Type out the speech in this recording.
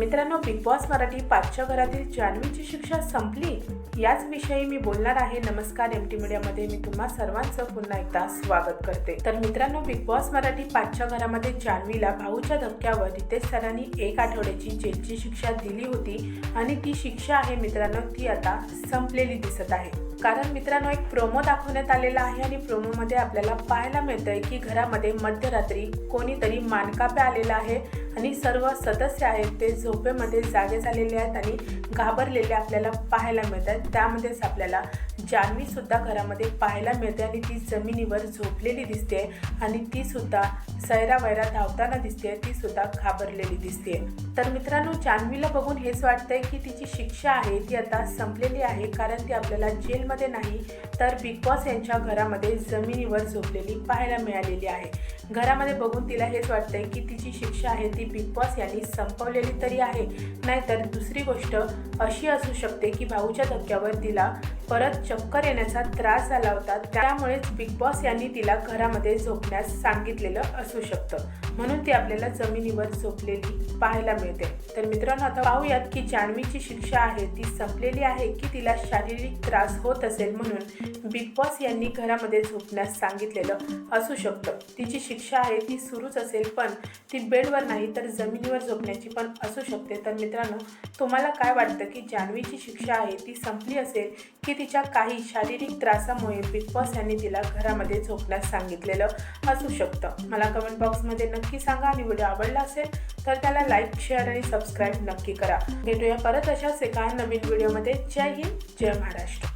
मित्रांनो big boss Marathi पाचच्या घरातील जान्हवीची शिक्षा संपली याच विषयी मी बोलणार आहे. नमस्कार एम टी मीडियामध्ये मी तुम्हा सर्वांचं पुन्हा एकदा स्वागत करते. तर मित्रांनो बिग बॉस मराठी पाचच्या घरामध्ये जान्हवीला भाऊच्या धक्क्यावर रितेश सरांनी एक आठवड्याची जेलची शिक्षा दिली होती आणि ती शिक्षा आहे मित्रांनो ती आता संपलेली दिसत आहे. कारण मित्रांनो एक प्रोमो दाखवण्यात आलेला आहे आणि प्रोमोमध्ये आपल्याला पाहायला मिळतंय की घरामध्ये मध्यरात्री कोणीतरी मानकापे आलेला आहे आणि सर्व सदस्य आहेत ते झोपेमध्ये जागे झालेले आहेत आणि घाबरलेले आपल्याला पाहायला मिळतात. त्यामध्येच आपल्याला जान्हवी सुद्धा घरामध्ये पाहायला मिळते आणि ती जमिनीवर झोपलेली दिसते आणि ती सुद्धा सैरा वैरा धावताना दिसते. ती सुद्धा घाबरलेली दिसते. तर मित्रांनो जान्हवीला बघून हेच वाटतंय की तिची शिक्षा आहे ती आता संपलेली आहे. कारण ती आपल्याला जेलमध्ये नाही तर बिग बॉस यांच्या घरामध्ये जमिनीवर झोपलेली पाहायला मिळालेली आहे. घरामध्ये बघून तिला हेच वाटतंय की तिची शिक्षा आहे ती बिग बॉस यांनी संपवलेली तरी आहे. नाहीतर दुसरी गोष्ट अशी असू शकते की भाऊच्या धक्क्यावर तिला परत चक्कर येण्याचा त्रास झाला होता. त्यामुळेच बिग बॉस यांनी तिला घरामध्ये झोपण्यास सांगितलेलं असू शकतं. म्हणून ती आपल्याला जमिनीवर झोपलेली पाहायला मिळते. तर मित्रांनो आता पाहूयात की जान्हवीची शिक्षा आहे ती संपलेली आहे की तिला शारीरिक त्रास होत असेल म्हणून बिग बॉस यांनी घरामध्ये झोपण्यास सांगितलेलं असू शकतं. तिची शिक्षा आहे ती सुरूच असेल पण ती बेडवर नाही तर जमिनीवर झोपण्याची पण असू शकते. तर मित्रांनो तुम्हाला काय वाटतं की जान्हवीची शिक्षा आहे ती संपली असेल की तिच्या काही शारीरिक त्रासामुळे बिग बॉस यांनी तिला घरामध्ये झोपण्यास सांगितलेलं असू शकतं. मला कमेंट बॉक्समध्ये नक्की सांगा आणि व्हिडिओ आवडला असेल तर त्याला लाईक शेअर आणि सबस्क्राईब नक्की करा. भेटूया परत अशाच एका नवीन व्हिडिओमध्ये जय हिंद जय महाराष्ट्र.